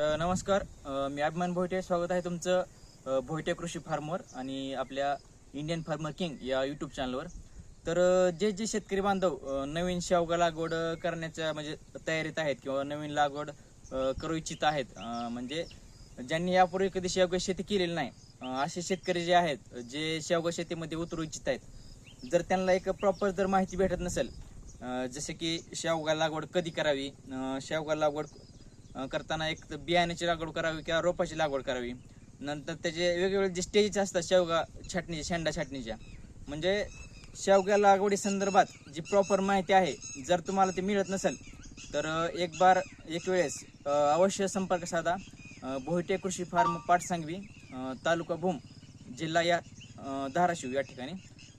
तर नमस्कार. मी अभिमान भोयटे स्वागत आहे तुमचं भोयटे कृषी फार्मर आणि आपल्या इंडियन फार्मर किंग या यूट्यूब चॅनलवर तर जे जे शेतकरी बांधव नवीन शेवगा लागवड करण्याच्या म्हणजे तयारीत आहेत किंवा नवीन लागवड करू इच्छित आहेत म्हणजे ज्यांनी यापूर्वी कधी शेवगा शेती केलेली नाही असे शेतकरी जे आहेत जे शेवगा शेतीमध्ये उतरू इच्छित आहेत जर त्यांना एक प्रॉपर जर माहिती भेटत नसेल जसे की शेवगा लागवड कधी करावी शेवगा लागवड करताना एक तर बियाण्याची लागवड करावी किंवा रोपाची लागवड करावी. नंतर त्याचे वेगवेगळे जे स्टेजेस असतात शेवगा छाटणीच्या शेंडा छाटणीच्या. म्हणजे शेवग्या लागवडी संदर्भात जी प्रॉपर माहिती आहे जर तुम्हाला ती मिळत नसेल तर एक बार एक वेळेस अवश्य संपर्क साधा. बोहिटे कृषी फार्म पाटसांगवी सांगवी तालुका भूम जिल्हा या धाराशिव या ठिकाणी.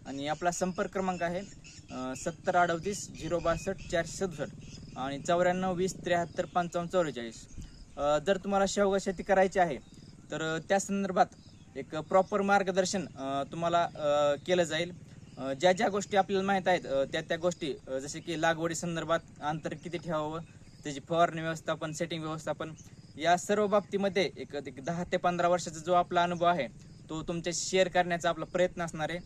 आणि आपला संपर्क क्रमांक आहे सत्तर अडतीस झिरो बासष्ट चारशे सदुसष्ट आणि चौऱ्याण्णव वीस त्र्याहत्तर पंचावन्न चौवेचाळीस. जर तुम्हाला शेवगा शेती करायची आहे तर त्या संदर्भात एक प्रॉपर मार्गदर्शन तुम्हाला केलं जाईल. ज्या ज्या गोष्टी आपल्याला माहीत आहेत त्या त्या गोष्टी जसे की लागवडी संदर्भात अंतर किती ठेवावं त्याची फवारणी व्यवस्थापन सेटिंग व्यवस्थापन या सर्व बाबतीमध्ये एक एक दहा ते पंधरा वर्षाचा जो आपला अनुभव आहे तो तुमच्याशी शेअर करण्याचा आपला प्रयत्न असणार आहे.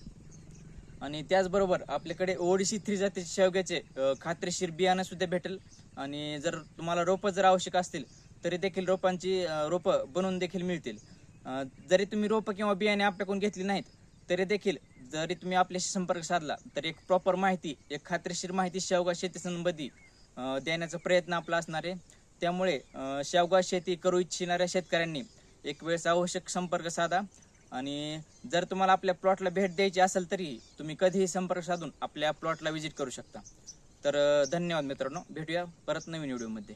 आणि त्याचबरोबर आपल्याकडे ओडिसी थ्री जातीचे शेवग्याचे खात्रीशीर बियाणं सुद्धा भेटेल. आणि जर तुम्हाला रोपं जर आवश्यक असतील तरी देखील रोपांची रोपं बनवून देखील मिळतील. जरी तुम्ही रोपं किंवा बियाणे आपल्याकडून घेतली नाहीत तरी देखील जरी तुम्ही आपल्याशी संपर्क साधला तर एक प्रॉपर माहिती एक खात्रीशीर माहिती शेवगा शेती संबंधी देण्याचा प्रयत्न आपला असणार आहे. त्यामुळे शेवगा शेती करू इच्छिणाऱ्या शेतकऱ्यांनी एक वेळेस आवश्यक संपर्क साधा. आणि जर तुम्हाला आपल्या प्लॉटला भेट द्यायची असेल तरी तुम्ही कधीही संपर्क साधून आपल्या प्लॉटला व्हिजिट करू शकता. तर धन्यवाद मित्रांनो. भेटूया परत नवीन व्हिडिओमध्ये.